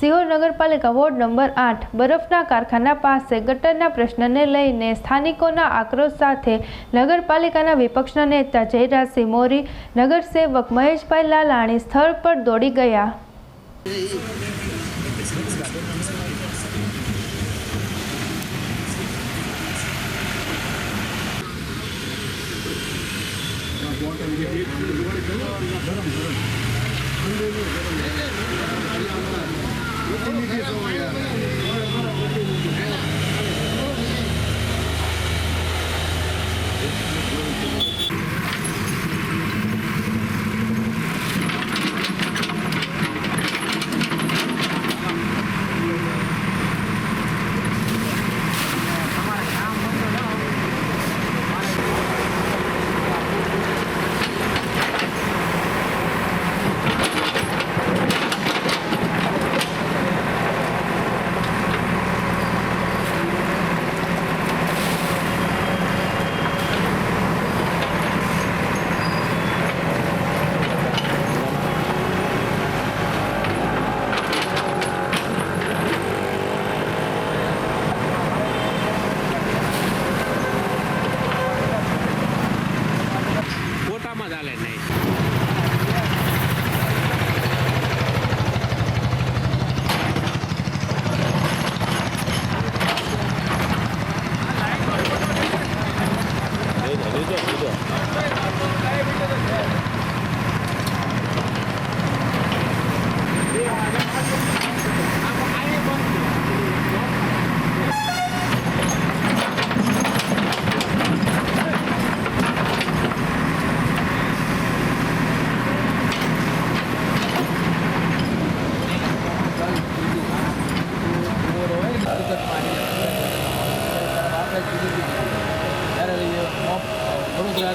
સિહોર નગરપાલિકા ward number આઠ, બરફના કારખાના પાસે ગટરના પ્રશ્નને લઈને સ્થાનિકોના આક્રોશ સાથે નગરપાલિકાના વિપક્ષના નેતા જયરાજસિંહ મોરી, નગરસેવક મહેશભાઈ લાલાણી સ્થળ પર દોડી ગયા. Thank you.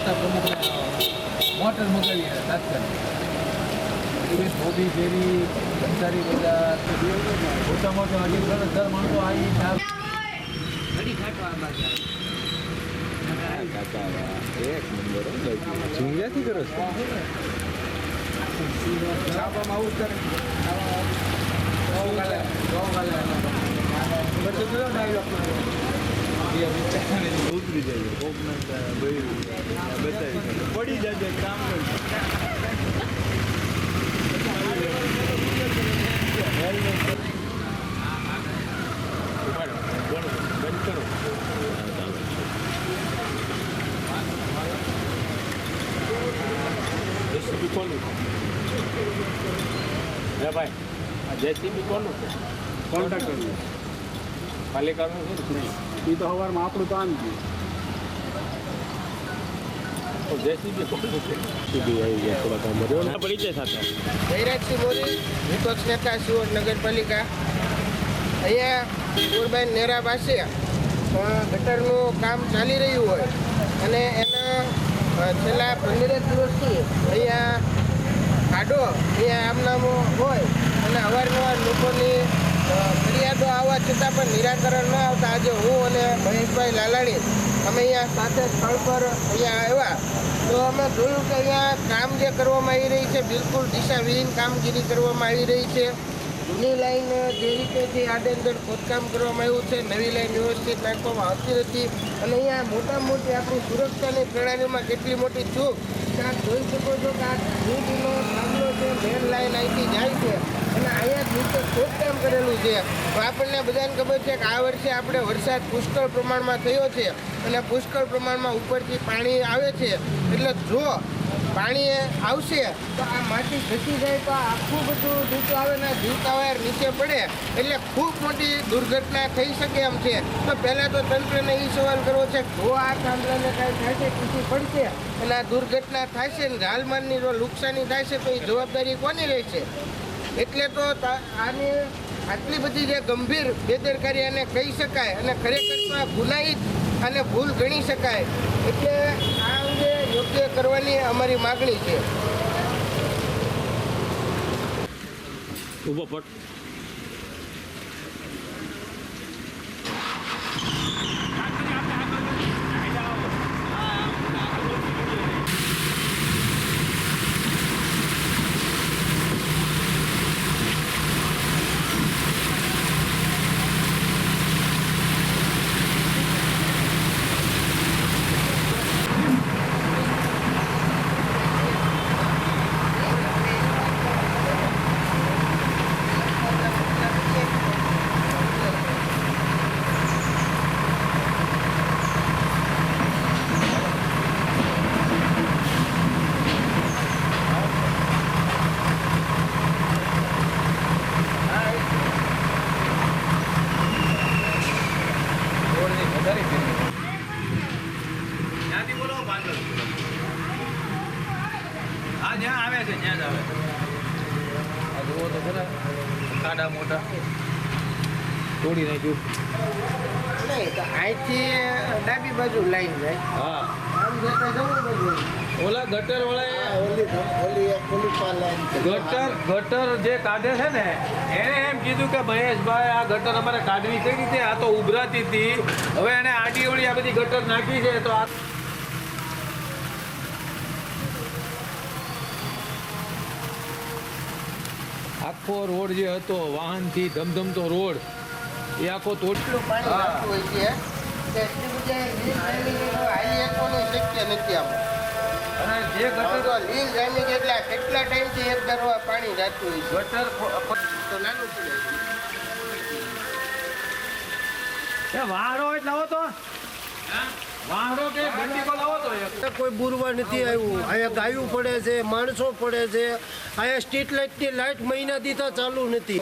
હતા પ્રમુખને મોટર મગાવી તાત્કાલિક મોદી શેરી બંસારી બજાર મોટા મોટા હજી ત્રણ હજાર માણસો આવી ચા એક નંબર ઝુંગ્યાથી કરો છો? ઉતરી જાય. કોકને બતાવી જાય કામ જેસીબી કોનું હે ભાઈ આ જેસીબી કોનું છે કોન્ટ્રાક્ટરનું પાલિકાનું છે ને એ તો સવારમાં આપણું તો આમ ગયું તો જેસીબી સાથે જયરાજસિંહ મોદી વિપક્ષ નેતા સિહોર નગરપાલિકા. અહીંયા પૂરબાઈ નેરા પાસે ગટરનું કામ ચાલી રહ્યું હોય. અને એના છેલ્લા પંદરેક દિવસથી અહીંયા ખાડો, અહીંયા આમનામો હોય. અને અવારનવાર લોકોની ફરિયાદો આવવા છતાં પણ નિરાકરણ ન આવતા. આજે હું અને મહેશભાઈ લાલાણી અમે અહીંયા સાથે સ્થળ પર અહીંયા આવ્યા. તો અમે જોયું કે અહીંયા કામ જે કરવામાં આવી રહી છે, બિલકુલ દિશાવિહીન કામગીરી કરવામાં આવી રહી છે. જૂની લાઈન જે રીતે જે આડે અંદર ખોદકામ કરવામાં આવ્યું છે, નવી લાઈન વ્યવસ્થિત નાખવામાં આવતી નથી. અને અહીંયા મોટામાં મોટી આપણી સુરક્ષાની પ્રણાલીમાં કેટલી મોટી ચૂક ત્યાં જોઈ શકો છો કે આ થાંભલો મેન લાઈન અહીંથી જાય છે. અને અહીંયા જ નીચે ખોદકામ કરેલું છે. તો આપણને બધાને ખબર છે કે આ વર્ષે આપણે વરસાદ પુષ્કળ પ્રમાણમાં થયો છે. અને પુષ્કળ પ્રમાણમાં ઉપરથી પાણી આવે છે. એટલે જો પાણી આવશે, તો આ માટી ઘટી જાય તો આખું બધું નીચું આવે ને જીવતા વાયર નીચે પડે, એટલે ખૂબ મોટી દુર્ઘટના થઈ શકે એમ છે. તો પહેલાં તો તંત્રને એ સવાલ કરવો છે જો આ થાંભલાને કાંઈ થશે ખુશી પડશે, અને આ દુર્ઘટના થશે ને જાનમાલની જો નુકસાની થાય છે, તો એ જવાબદારી કોની રહેશે? એટલે તો આને આટલી બધી જે ગંભીર બેદરકારી એને કહી શકાય, અને ખરેખર ગુનાહિત અને ભૂલ ગણી શકાય. એટલે આ યોગ્ય કરવાની અમારી માગણી છે. ઊભો પટ હા જ્યાં આવે છે ત્યાં જ આવે છે આ જુઓ તો ખરા ખાડા મોટા તોડી નાખ્યું નહીં તો અહીંથી ડાબી બાજુ લાઈન જાય. હા. આમ જતા જવું બધું ઓલા ગટર વાળા ઓલી ઓલી એક પોલીસ લાઈન ગટર ગટર જે કાઢે છે ને એને એમ કીધું કે મહેશભાઈ આ ગટર અમારે કાઢવી કઈ રીતે? આ તો ઉભરાતી હતી. હવે એને આડી ઓળી આ બધી ગટર નાખી છે તો આ આખો રોડ જે હતો વાહનથી ધમધમતો રોડ એ આખો તોડ પાણી હોય છે. કે એટલી બધી હાલી શકવાનું શક્ય નથી આમાં. અને જે ગટર લીલ ડ્રાઇવિંગ એટલે કેટલા ટાઈમથી એક દરવા પાણી જતું હોય ગટર તો નાનું પડે એ એટલે આવો તો. વાહરો કે બંડીકો લાવો તો એક. કોઈ બુરવા નથી આવ્યું. અહીંયા ગાયું પડે છે માણસો પડે છે. અહીંયા સ્ટ્રીટ લાઇટની લાઇટ મહિના દીધા ચાલુ નથી.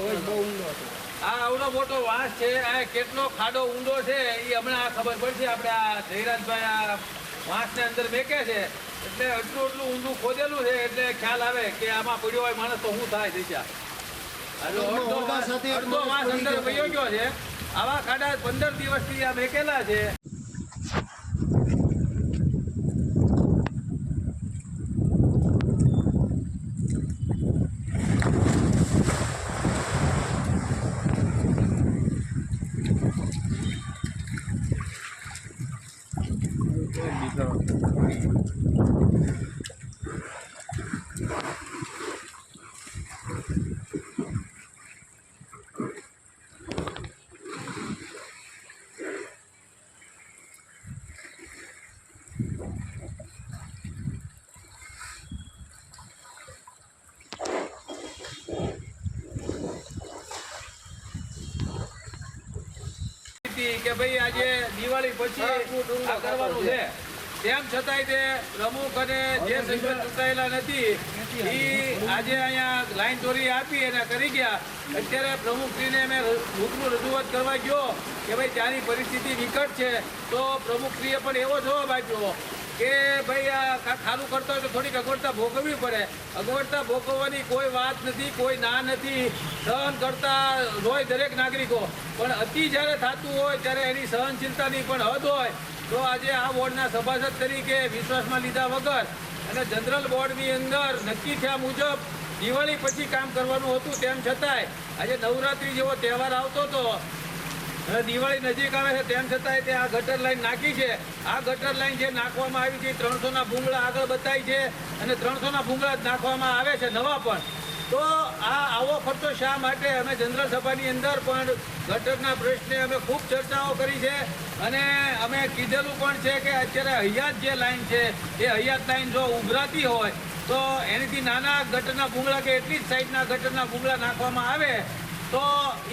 આ આવડો મોટો વાંસ છે આ કેટલો ખાડો ઊંડો છે એ હમણાં આ ખબર પડશે. આપણે આ જયરાજભાઈ આ વાંસને અંદર મેકે છે. એટલે એટલું એટલું ઊંડું ખોદેલું છે એટલે ખ્યાલ આવે કે આમાં પડ્યો હોય માણસ તો શું થાય દિશા. અડધો વાંસ- અંદર. ગયો છે. આવા ખાડા પંદર દિવસથી આ મેકેલા છે હતી કે ભાઈ આજે દિવાળી પછી કરવાનું છે. તેમ છતાંય તે પ્રમુખ અને જે સંગઠન ચૂંટાયેલા નથી એ આજે અહીંયા લાઈન ચોરી આપી અને કરી ગયા. અત્યારે પ્રમુખશ્રીને મેં રૂબરૂ રજૂઆત કરવા ગયો કે ભાઈ, ત્યાંની પરિસ્થિતિ વિકટ છે, તો પ્રમુખશ્રીએ પણ એવો જવાબ આપ્યો. કે ભાઈ, આ કરતો હોય તો થોડીક અગવડતા ભોગવવી પડે. અગવડતા ભોગવવાની કોઈ વાત નથી, કોઈ ના નથી. સહન કરતા હોય દરેક નાગરિકો. પણ અતિ જ્યારે થતું હોય, ત્યારે એની સહનશીલતાની પણ હદ હોય, તો આજે આ બોર્ડના સભાસદ તરીકે વિશ્વાસમાં લીધા વગર અને જનરલ બોર્ડની અંદર નક્કી થયા મુજબ દિવાળી પછી કામ કરવાનું હતું તેમ છતાંય આજે નવરાત્રી જેવો તહેવાર આવતો હતો. દિવાળી નજીક આવે છે, તેમ છતાંય તે આ ગટર લાઈન નાખી છે. આ ગટર લાઈન જે નાખવામાં આવી છે ત્રણસોના ભૂંગળા આગળ બતાવી છે અને ત્રણસોના ભૂંગળા જ નાખવામાં આવે છે, નવા પણ. તો આ આવો ખર્ચો શા માટે? અમે જનરલ સભાની અંદર પણ ગટરના પ્રશ્ને અમે ખૂબ ચર્ચાઓ કરી છે અને અમે કીધેલું પણ છે કે અત્યારે હયાત જે લાઈન છે, એ હયાત લાઈન જો ઉભરાતી હોય, તો એનાથી નાના ગટરના ભૂંગળા કે એટલી જ સાઈઝના ગટરના ભૂંગળા નાખવામાં આવે તો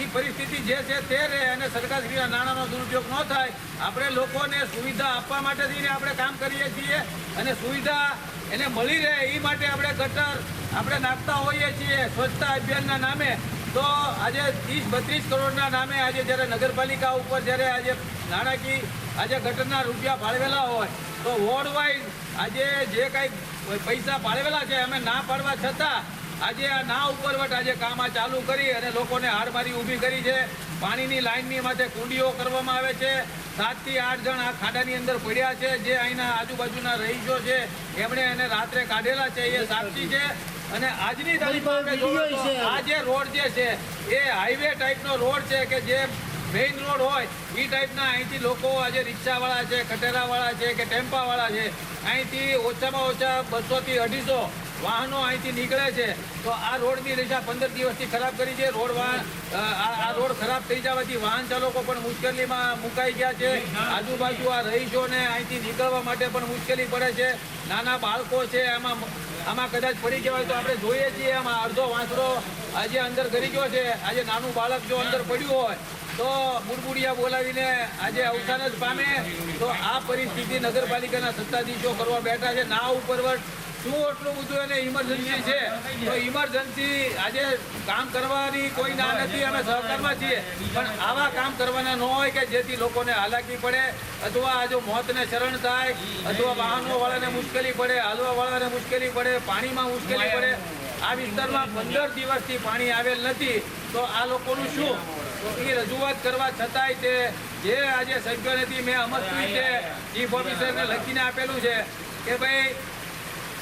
એ પરિસ્થિતિ જે છે તે રહે અને સરકારશ્રીના નાણાંનો દુરુપયોગ ન થાય, આપણે લોકોને સુવિધા આપવા માટે થઈને આપણે કામ કરીએ છીએ અને સુવિધા એને મળી રહે એ માટે આપણે ગટર આપણે નાખતા હોઈએ છીએ સ્વચ્છતા અભિયાનના નામે. તો આજે ત્રીસ બત્રીસ કરોડના નામે આજે જ્યારે નગરપાલિકા ઉપર જ્યારે આજે નાણાકીય આજે ગટરના રૂપિયા ફાળવેલા હોય, તો વોર્ડ વાઇઝ આજે જે કાંઈ પૈસા ફાળવેલા છે, અમે ના પાડવા છતાં આજે આ ના ઉપરવટ આજે કામ આ ચાલુ કરી અને લોકોને હારમારી ઊભી કરી છે. પાણીની લાઇનની માટે કુંડીઓ કરવામાં આવે છે. સાતથી આઠ જણ આ ખાડાની અંદર પડ્યા છે. જે અહીંના આજુબાજુના રહીશો છે એમણે એને રાત્રે કાઢેલા છે. એ સાક્ષી છે. અને આજની તારીખમાં. આ જે રોડ જે છે એ હાઈવે ટાઈપનો રોડ છે કે જે મેઇન રોડ હોય એ ટાઈપના અહીંથી લોકો આજે રિક્ષાવાળા છે કટેરાવાળા છે કે ટેમ્પાવાળા છે. અહીંથી ઓછામાં ઓછા બસોથી અઢીસો વાહનો અહીંથી નીકળે છે. તો આ રોડની દિશા પંદર દિવસથી ખરાબ કરી છે. રોડ વાહન આ રોડ ખરાબ થઈ જવાથી વાહન ચાલકો પણ મુશ્કેલીમાં મુકાઈ ગયા છે. આજુબાજુ આ રહીશોને અહીંથી નીકળવા માટે પણ મુશ્કેલી પડે છે. નાના બાળકો છે એમાં આમાં કદાચ પડી હોય તો આપણે જોઈએ છીએ. આમાં અડધો વાંસરો આજે અંદર ગરી ગયો છે. આજે નાનું બાળક જો અંદર પડ્યું હોય, તો બુડબુડિયા બોલાવીને આજે અવસાન જ પામે. તો આ પરિસ્થિતિ નગરપાલિકાના સત્તાધીશો કરવા બેઠા છે. ના ઉપરવટ શું એટલું બધું એને ઇમરજન્સી છે, તો ઇમરજન્સી આજે કામ કરવાની કોઈ ના નથી, અમે સહકારમાં છીએ. પણ આવા કામ કરવાના ન હોય કે જેથી લોકોને હાલાકી પડે, અથવા આજે મોતને શરણ થાય, અથવા વાહનો વાળાને મુશ્કેલી પડે હાલવાવાળાને મુશ્કેલી પડે, પાણીમાં મુશ્કેલી પડે, આ વિસ્તારમાં પંદર દિવસથી પાણી આવેલ નથી. તો આ લોકોનું શું? તો એ રજૂઆત કરવા છતાંય તે જે આજે સભ્ય નથી મેં અમર છે ચીફ ઓફિસરને લખીને આપેલું છે કે ભાઈ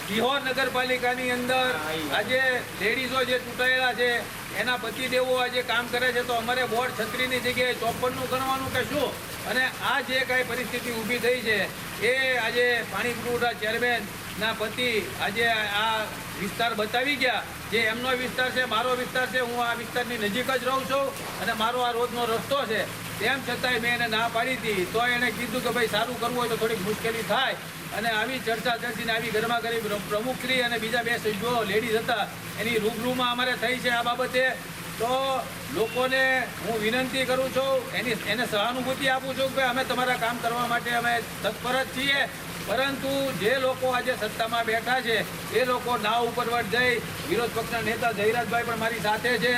સિહોર નગરપાલિકાની અંદર આજે લેડીઝો જે ચૂંટાયેલા છે, એના પતિદેવો આજે કામ કરે છે, તો અમારે બોર્ડ છત્રીની જગ્યાએ ચોપનનું ગણવાનું કે શું? અને આ જે કાંઈ પરિસ્થિતિ ઊભી થઈ છે, એ આજે પાણી પુરવઠા ચેરમેનના પતિ આજે આ વિસ્તાર બતાવી ગયા. જે એમનો વિસ્તાર છે, મારો વિસ્તાર છે, હું આ વિસ્તારની નજીક જ રહું છું અને મારો આ રોજનો રસ્તો છે. તેમ છતાંય મેં એને ના પાડી હતી. તો એણે કીધું કે ભાઈ સારું કરવું હોય તો થોડીક મુશ્કેલી થાય. અને આવી ચર્ચા ચર્ચીને આવી ઘરમાં કરી પ્રમુખશ્રી અને બીજા બે સભ્યો લેડીઝ હતા. એની રૂબરૂમાં અમારે થઈ છે આ બાબતે. તો લોકોને હું વિનંતી કરું છું, એની, એને સહાનુભૂતિ આપું છું કે અમે તમારા કામ કરવા માટે અમે તત્પર જ છીએ. પરંતુ જે લોકો આજે સત્તામાં બેઠા છે, એ લોકો નાવ ઉપરવટ જઈ વિરોધ પક્ષના નેતા જયરાજભાઈ પણ મારી સાથે છે.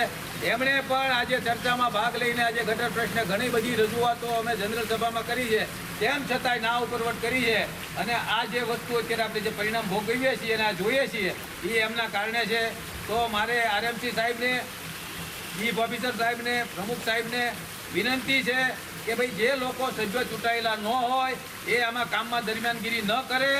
એમણે પણ આજે ચર્ચામાં ભાગ લઈને આજે ગટર પ્રશ્ને ઘણી બધી રજૂઆતો અમે જનરલ સભામાં કરી છે. તેમ છતાંય ના ઉપરવટ કરી છે અને આ જે વસ્તુ અત્યારે આપણે જે પરિણામ ભોગવીએ છીએ અને આ જોઈએ છીએ, એ એમના કારણે છે. તો મારે આરએમસી સાહેબને, ચીફ ઓફિસર સાહેબને, પ્રમુખ સાહેબને વિનંતી છે કે ભાઈ જે લોકો સભ્યો ચૂંટાયેલા ન હોય, એ આમાં કામમાં દરમિયાનગીરી ન કરે.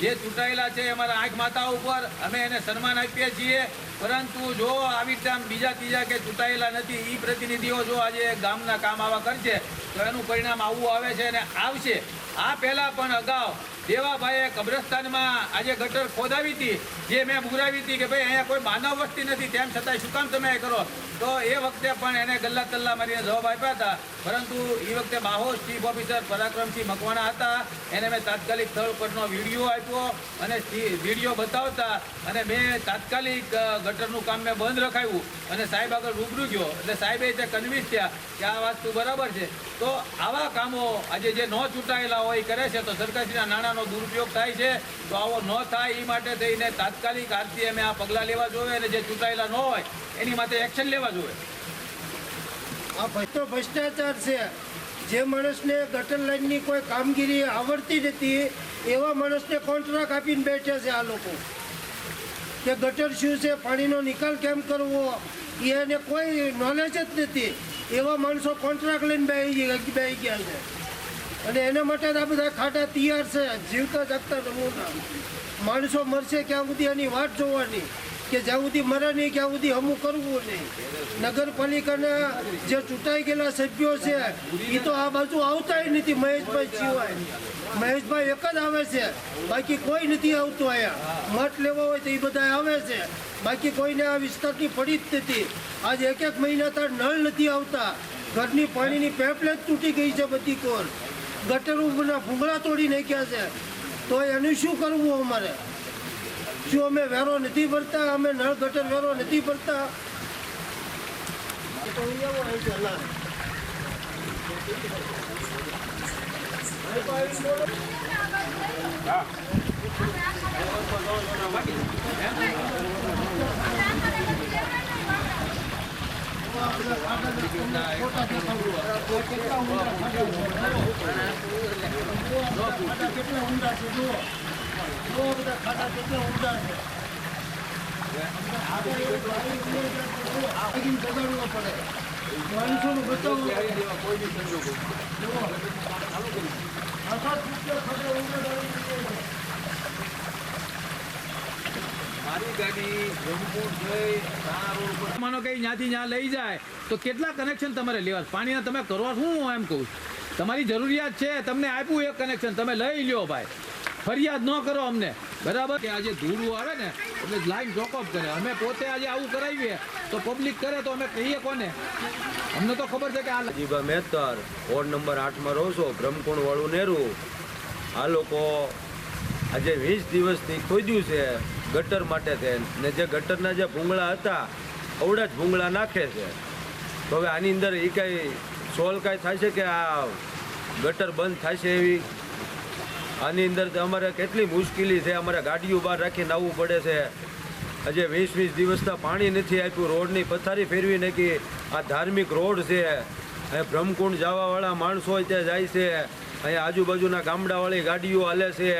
જે ચૂંટાયેલા છે અમારા આંખ માતા ઉપર, અમે એને સન્માન આપીએ છીએ. પરંતુ જો આવી રીતે બીજા ત્રીજા કે ચૂંટાયેલા નથી એ પ્રતિનિધિઓ જો આજે ગામના કામ આવા કરશે, તો એનું પરિણામ આવું આવે છે અને આવશે. આ પહેલા પણ અગાઉ દેવાભાઈએ કબ્રસ્તાનમાં આજે ગટર ખોદાવી હતી. જે મેં બુરાવી હતી કે ભાઈ અહીંયા કોઈ માનવ વસ્તી નથી, તેમ છતાંય શું કામ તમે કરો? તો એ વખતે પણ એને ગલ્લા તલ્લા મારીને જવાબ આપ્યા હતા. પરંતુ એ વખતે માહોલ ચીફ ઓફિસર પરાક્રમસિંહ મકવાણા હતા. એને મેં તાત્કાલિક સ્થળ પરનો વીડિયો આપ્યો અને વીડિયો બતાવતા અને મેં તાત્કાલિક ગટરનું કામ મેં બંધ રખાવ્યું અને સાહેબ આગળ રૂબરૂ ગયો. એટલે સાહેબે તે કન્વિન્સ થયા કે આ વસ્તુ બરાબર છે. તો આવા કામો આજે જે ન ચૂંટાયેલા હોય કરે છે, તો સરકારશ્રીના નાણાંનો દુરુપયોગ થાય છે. તો આવો ન થાય એ માટે થઈને તાત્કાલિક આરતી અમે આ પગલાં લેવા જોઈએ અને જે ચૂંટાયેલા ન હોય, એની માટે એક્શન લેવા જોઈએ. આ તો ભ્રષ્ટાચાર છે. જે માણસને ગટર લાઈનની કોઈ કામગીરી આવડતી નથી, એવા માણસને કોન્ટ્રાક્ટ આપીને બેઠે છે આ લોકો. કે ગટર શું છે, પાણીનો નિકાલ કેમ કરવો એને કોઈ નોલેજ જ નથી. એવા માણસો કોન્ટ્રાક્ટ લઈને બે ગયા છે. અને એના માટે આ બધા ખાટા તૈયાર છે. જીવતા જાગતા નમૂના. માણસો મરશે ક્યાં સુધી એની વાટ જોવાની? કે જ્યાં સુધી મરે નહીં, ક્યાં સુધી અમુક કરવું નહીં. નગરપાલિકાના જે ચૂંટાઈ ગયેલા સભ્યો છે એ તો આ બાજુ આવતાય નથી મહેશભાઈ સિવાય. મહેશભાઈ એક જ આવે છે. બાકી કોઈ નથી આવતું અહીંયા. મત લેવા હોય તો એ બધા આવે છે. બાકી કોઈને આ વિસ્તારની પડી જ નથી. આજે એક એક મહિના તાર નળ નથી આવતા. ઘરની પાણીની પેપલેટ તૂટી ગઈ છે બધી કોર ગટરોના ભૂંગળા તોડી નાખ્યા છે તો એનું શું કરવું અમારે શું અમે વેરો નથી ભરતા, અમે નળ ગટર વેરો નથી ભરતા. ફોટા દેખાડું. ખાડા કેટલા ઊંડા છે જુઓ જુઓ બધા ખાડા કેટલા ઊંડા છે આપણે એ પાણી પીએ છે તો જુઓ, આગળ બગાડવો પડે માણસોનું બચાવવું પડે. જુઓ. આખા ફૂટના ખાડા ઊંડા આવી ગયા છે. મારી ગાડી જઈ રાણા રોડ ઉપર માનો કે ત્યાંથી ત્યાં લઈ જાય તો કેટલા કનેક્શન તમારે લેવા પાણી પાણીના તમે કરવા શું એમ કહું? તમારી જરૂરિયાત છે, તમને આપ્યું એક કનેક્શન તમે લઈ લ્યો ભાઈ. ફરિયાદ ન કરો અમને. બરાબર? કે આજે ધૂળું આવે ને, એટલે લાઈન ચોકઅપ કરે. અમે પોતે આજે આવું કરાવીએ, તો પબ્લિક કરે તો અમે કહીએ કોને? અમને તો ખબર છે કે આ જીભા મહેતર, વોર્ડ નંબર આઠમાં રહો છો, બ્રહ્મકુંડ વાળું નેરું આ લોકો આજે વીસ દિવસથી ખોદ્યું છે, ગટર માટે તે ને જે ગટરના જે ભૂંગળા હતા અવડા જ ભૂંગળા નાખે છે. તો હવે આની અંદર એ કાંઈ સોલ્વ કાંઈ થાય છે કે આ ગટર બંધ થાય છે એવી? આની અંદર અમારે કેટલી મુશ્કેલી છે, અમારે ગાડીઓ બહાર રાખીને આવવું પડે છે. હજી વીસ વીસ દિવસના પાણી નથી આપ્યું, રોડની પથારી ફેરવી નાખી. આ ધાર્મિક રોડ છે. અહીંયા બ્રહ્મકુંડ જવાવાળા માણસો ત્યાં જાય છે. અહીંયા આજુબાજુના ગામડાવાળી ગાડીઓ હાલે છે.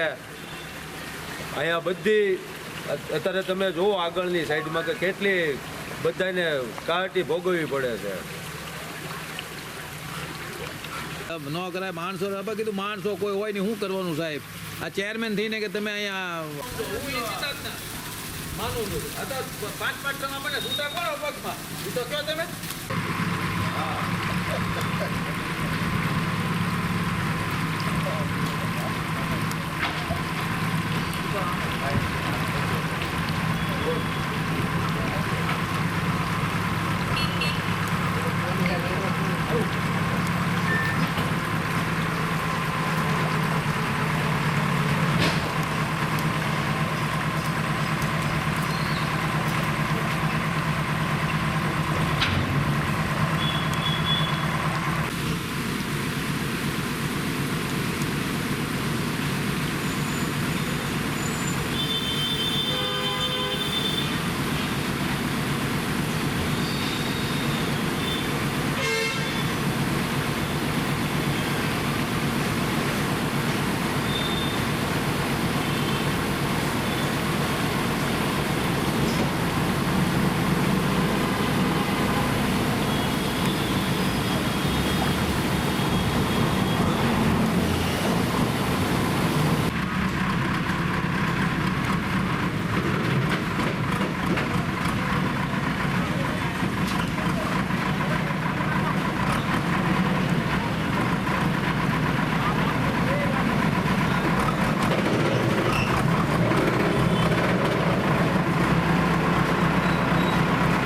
અહીંયા બધી, અત્યારે તમે જુઓ આગળની સાઈડમાં કે કેટલી બધાને કાટી ભોગવવી પડે છે. ન કરાય માણસો આપણે કીધું માણસો કોઈ હોય નહીં. શું કરવાનું સાહેબ? આ ચેરમેન થઈને કે તમે અહીંયા હું ઈચ્છતા જ ના. માનું છું. આ તો પાંચ પાંચ જણા મને છૂટા કરો પગમાં એ તો કહો તમે?